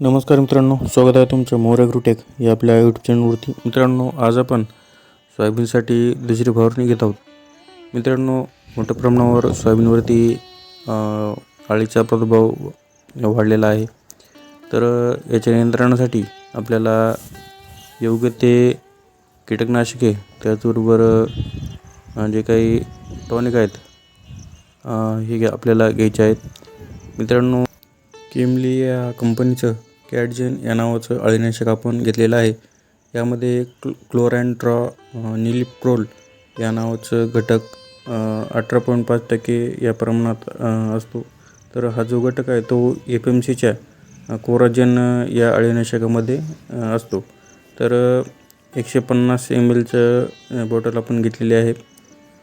नमस्कार मित्रांनो स्वागत आहे तुमचं मोर ॲग्रोटेक या आपल्या यूट्यूब चॅनलवरती मित्रांनो आज आपण सोयाबीनसाठी दुसरी फवारणी घेत आहोत. मित्रांनो मोठ्या प्रमाणावर सोयाबीनवरती अळीचा प्रादुर्भाव वाढलेला आहे. तर याच्या नियंत्रणासाठी आपल्याला योग्य ते कीटकनाशके त्याचबरोबर जे काही टॉनिक आहेत हे घ्या- आपल्याला घ्यायचे आहेत. मित्रांनो केमली या कंपनीचं कॅडजेन या नावाचं अळीनाशक आपण घेतलेलं आहे. यामध्ये क्ल क्लोरॅन्ट्रॉ निलिप्रोल या नावाचं घटक अठरा पॉईंट पाच टक्के या प्रमाणात असतो. तर हा जो घटक आहे तो एफ एम सीच्या कोराजन या अळीनाशकामध्ये असतो. तर एकशे पन्नास एम एलचं बॉटल आपण घेतलेली आहे.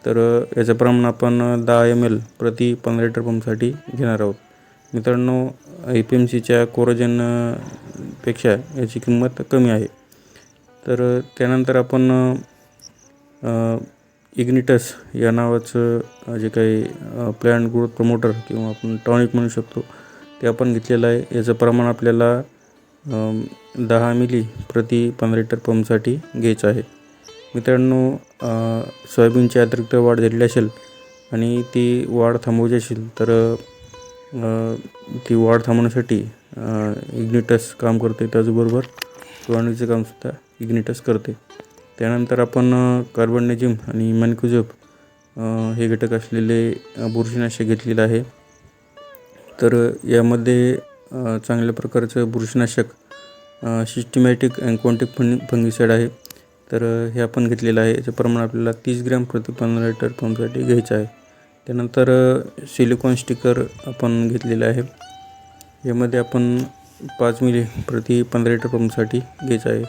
तर याचं प्रमाण आपण दहा एम एल प्रति पंधरा लिटर पंपसाठी घेणार आहोत. मित्रांनो ए पी एम सीच्या कोरोजनपेक्षा याची किंमत कमी आहे. तर त्यानंतर आपण इग्निटस या नावाचं जे काही प्लॅन ग्रोथ प्रमोटर किंवा आपण टॉनिक म्हणू शकतो ते आपण घेतलेलं आहे. याचं प्रमाण आपल्याला दहा मिली प्रति पंधरा लिटर पंपसाठी घ्यायचं आहे. मित्रांनो सोयाबीनची अतिरिक्त वाढ झालेली असेल आणि ती वाढ थांबवायची असेल तर ती वाढ थांबवण्यासाठी इग्निटस काम करते त्याचबरोबर फवारणीचं कामसुद्धा इग्निटस करते. त्यानंतर आपण कार्बननेजिम आणि मॅनक्युझब हे घटक असलेले बुरशीनाशक घेतलेलं आहे. तर यामध्ये चांगल्या प्रकारचं बुरशीनाशक सिस्टमॅटिक अँड क्वांटिक फंग फंगिसाईड आहे. तर हे आपण घेतलेलं आहे. याचं प्रमाण आपल्याला तीस ग्रॅम प्रति पंधरा लिटर पंपसाठी घ्यायचं आहे. त्यानंतर सिलिकॉन स्टिकर आपण घेतलेलं आहे. यामध्ये आपण पाच मिली प्रति पंधरा लिटर पंपसाठी घ्यायचं आहे.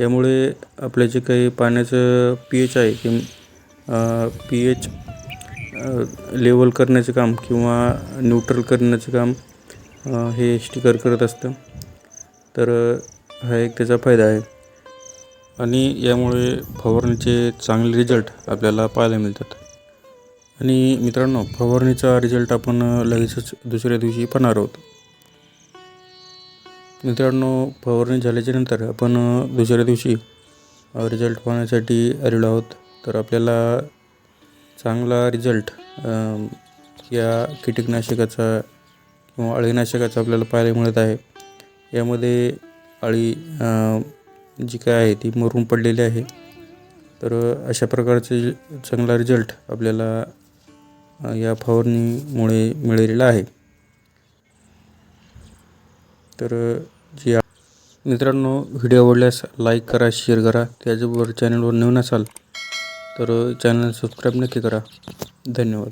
यामुळे आपलं जे काही पाण्याचं पी एच आहे ते पी एच लेवल करण्याचं काम किंवा न्यूट्रल करण्याचं काम हे स्टिकर करत असतं. तर हा एक त्याचा फायदा आहे. आणि यामुळे फवारणीचे चांगले रिझल्ट आपल्याला पाहायला मिळतात. आणि मित्रांनो फवारणीचा रिझल्ट आपण लगेचच दुसऱ्या दिवशी पाहणार आहोत. मित्रांनो फवारणी झाल्याच्यानंतर आपण दुसऱ्या दिवशी रिझल्ट पाहण्यासाठी आलेलो आहोत. तर आपल्याला चांगला रिझल्ट या कीटकनाशकाचा किंवा अळीनाशकाचा आपल्याला पाहायला मिळत आहे. यामध्ये अळी जी काय आहे ती मरून पडलेली आहे. तर अशा प्रकारचे चांगला रिझल्ट आपल्याला या फवारणीमुळे मिळालेला आहे. तर जे जी मित्रांनो व्हिडिओ आवडल्यास लाईक करा शेअर करा. त्याचबरोबर चॅनलवर नवीन असाल तर चॅनल सबस्क्राईब नक्की करा. धन्यवाद.